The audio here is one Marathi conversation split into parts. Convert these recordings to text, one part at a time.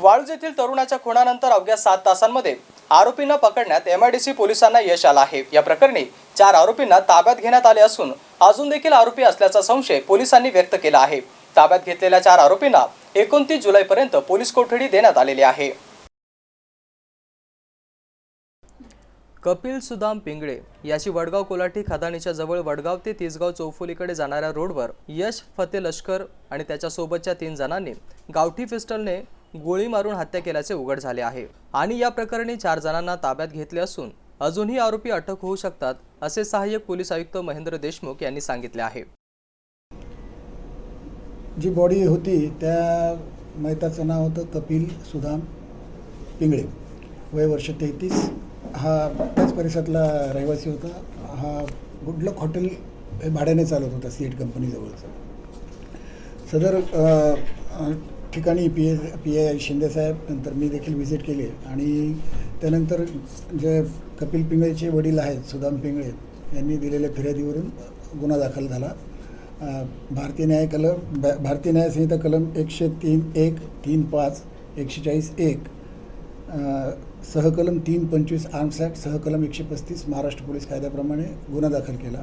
वाळूज येथील तरुणाच्या खुनानंतर अवघ्या सात तासांमध्ये आरोपींना पकडण्यात एमआयडीसी पोलिसांना यश आलं आहे. या प्रकरणी चार आरोपींना ताब्यात घेण्यात आले असून अजून देखील आरोपी असल्याचा संशय पोलिसांनी व्यक्त केला आहे. ताब्यात घेतलेल्या चार आरोपींना एकोणतीस जुलैपर्यंत पोलीस कोठडी देण्यात आलेली आहे. कपिल सुदाम पिंगळे याची वडगाव कोलाठी खदानीच्या जवळ वडगाव ते तिसगाव चौफुलीकडे जाणाऱ्या रोडवर यश फते लष्कर आणि त्याच्यासोबतच्या तीन जणांनी गावठी पिस्टलने गोळी मारून हत्या केल्याचे उघड झाले आहे. आणि या प्रकरणी चार जणांना ताब्यात घेतले असून अजूनही आरोपी अटक होऊ शकतात असे सहाय्यक पोलीस आयुक्त महेंद्र देशमुख यांनी सांगितले आहे. जी बॉडी होती त्या मैताचं नाव होतं कपिल सुदाम पिंगळे. वय वर्ष तेहतीस. हा त्याच परिसरातला रहिवासी होता. हा गुडलक हॉटेल हे भाड्याने चालवत होता सी एट कंपनीजवळचं. सदर ठिकाणी पी ए पी आय शिंदेसाहेब नंतर मी देखील व्हिजिट केली. आणि त्यानंतर जे कपिल पिंगळेचे वडील आहेत सुदाम पिंगळे यांनी दिलेल्या फिर्यादीवरून गुन्हा दाखल झाला. भारतीय न्याय कलम भारतीय न्याय संहिता कलम एकशे तीन एक तीन पाच एकशे चाळीस एक सहकलम तीन पंचवीस आर्म्स ॲक्ट सहकलम एकशे पस्तीस महाराष्ट्र पोलीस कायद्याप्रमाणे गुन्हा दाखल केला.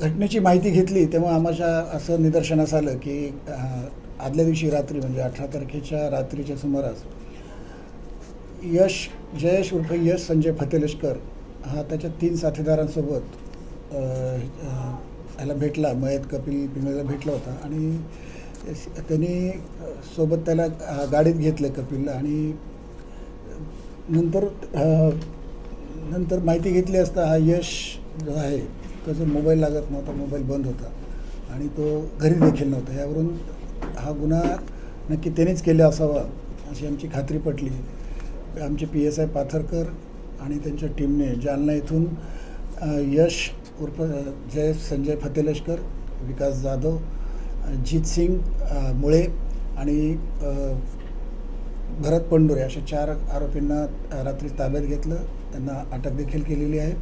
घटनेची माहिती घेतली तेव्हा आम्हाला असं निदर्शनास आलं की आदल्या दिवशी रात्री म्हणजे अठरा तारखेच्या रात्रीच्या सुमारास यश जयेश उर्फ यश संजय फतेलष्कर हा त्याच्या तीन साथीदारांसोबत ह्याला भेटला मयत कपिल पिंगळेला भेटला होता आणि त्यांनी सोबत त्याला गाडीत घेतलं कपिलला आणि नंतर नंतर माहिती घेतली असता हा यश जो आहे त्याचा मोबाईल लागत नव्हता मोबाईल बंद होता. आणि तो घरी देखील नव्हता. यावरून हा गुन्हा नक्की त्यानेच केला असावा अशी आमची खात्री पटली. आमचे पी एस आय पाथरकर आणि त्यांच्या टीमने जालना इथून यश उर्फ जय संजय फतेलष्कर विकास जाधव अ, जीत सिंग मुळे आणि भरत पंडुरे अशा चार आरोपींना रात्री ताब्यात घेतलं. त्यांना अटक देखील केलेली आहे.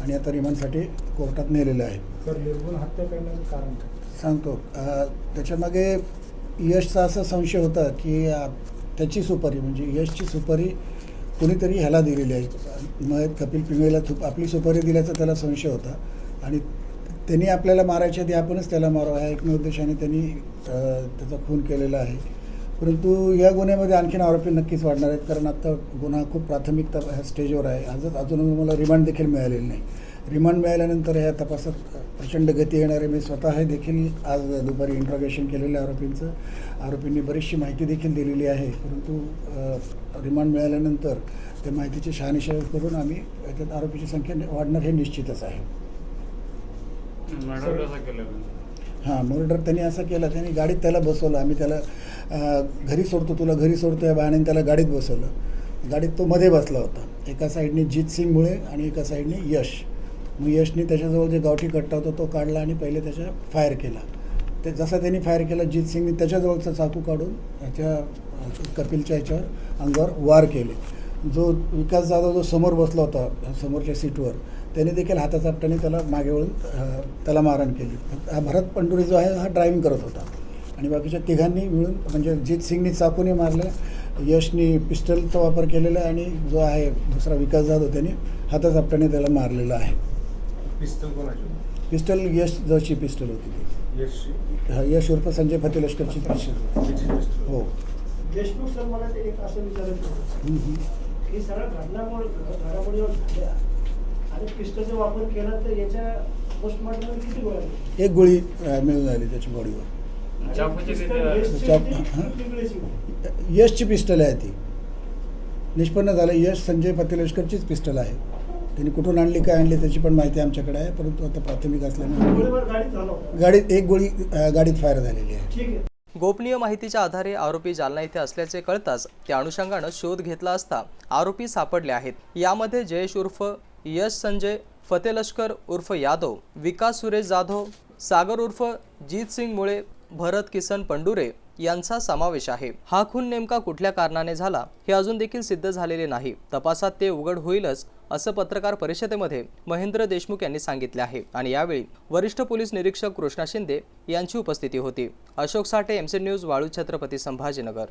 आणि आता रिमांडसाठी कोर्टात नेलेलं आहे? सांगतो. त्याच्यामागे यशचा असा संशय होता की त्याची सुपारी म्हणजे यशची सुपारी कोणीतरी ह्याला दिलेली आहे. मग कपिल पिंगळेला थुप आपली सुपारी दिल्याचा त्याला संशय होता. आणि त्यांनी आपल्याला मारायच्या आधी आपणच त्याला मारावं ह्या एकमेव उद्देशाने त्यांनी त्याचा खून केलेला आहे. परंतु या गुन्ह्यामध्ये आणखीन आरोपी नक्कीच वाढणार आहेत. कारण आत्ता गुन्हा खूप प्राथमिक तप ह्या स्टेजवर आहे. आजच अजून मला रिमांड देखील मिळालेलं नाही. रिमांड मिळाल्यानंतर ह्या तपासात प्रचंड गती येणार आहे. मी स्वतः हे देखील आज दुपारी इंट्रॉगेशन केलेलं आहे आरोपींचं. आरोपींनी बरीचशी माहिती देखील दिलेली आहे. परंतु रिमांड मिळाल्यानंतर त्या माहितीची शहानिशा करून आम्ही याच्यात आरोपीची संख्या वाढणार हे निश्चितच आहे. हां मर्डर त्यांनी असं केलं. त्यांनी गाडीत त्याला बसवलं. आम्ही त्याला घरी सोडतो तुला घरी सोडतो या बहाण्याने त्याला गाडीत बसवलं. गाडीत तो मध्ये बसला होता. एका साईडने जीत सिंग मुळे आणि एका साईडने यश. मग यशने त्याच्याजवळ जे गावठी कट्टा होता तो काढला आणि पहिले त्याच्या फायर केला. ते जसा त्यांनी फायर केला जीत सिंगने त्याच्याजवळचा चाकू काढून ह्याच्या कपिलच्या ह्याच्यावर अंगावर वार केले. जो विकास जाधव जो समोर बसला होता समोरच्या सीटवर त्याने देखील हाताचापटाने त्याला मागे वळून त्याला मारण केली. हा भरत पंडुरी जो आहे हा ड्रायव्हिंग करत होता. आणि बाकीच्या तिघांनी मिळून म्हणजे जीत सिंगनी चाकूने मारलं यशनी पिस्टलचा वापर केलेला आहे आणि जो आहे दुसरा विकास जाधव त्यांनी हाताचा आपट्याने त्याला मारलेला आहे. पिस्तल कोणाची पिस्टल यश जवळची पिस्टल होती ती. यश हा, यश उर्फ संजय फते लष्करची पिस्टल. हो. देशमुख सर मला ते एक असं घडल्यामुळे घडामोडीवर झाल्या. आणि पिस्टलचा वापर केला तर याच्या पोस्टमॉर्टममध्ये किती गोळ्या आहेत? एक गोळी मिळून आली त्याच्या बॉडीवर यशची हां. पिस्टल आहे. ती. निष्पन्न झालं यश संजय फतेलष्करचीच पिस्टल आहे. त्यांनी कुठून आणली काय आणली त्याची पण माहिती आमच्याकडे आहे. परंतु आता प्राथमिक असल्यामुळे गाडीत एक गोळी गाडीत फायर झालेली आहे. ठीक आहे. गोपनीय माहितीच्या आधारे आरोपी जालना येथे असल्याचे कळताच त्या अनुषंगानं शोध घेतला असता आरोपी सापडले आहेत. यामध्ये जयेश उर्फ यश संजय फते लष्कर उर्फ यादव विकास सुरेश जाधव सागर उर्फ जीत सिंग मुळे भरत किसन पंडुरे यांचा समावेश आहे. हा खून नेमका कुठल्या कारणाने झाला हे अजून देखील सिद्ध झालेले नाही. तपासात ते उघड होईलच असं पत्रकार परिषदेमध्ये महेंद्र देशमुख यांनी सांगितले आहे. आणि यावेळी वरिष्ठ पोलीस निरीक्षक कृष्णा शिंदे यांची उपस्थिती होती. अशोक साठे एमसी न्यूज वाळू छत्रपती संभाजीनगर.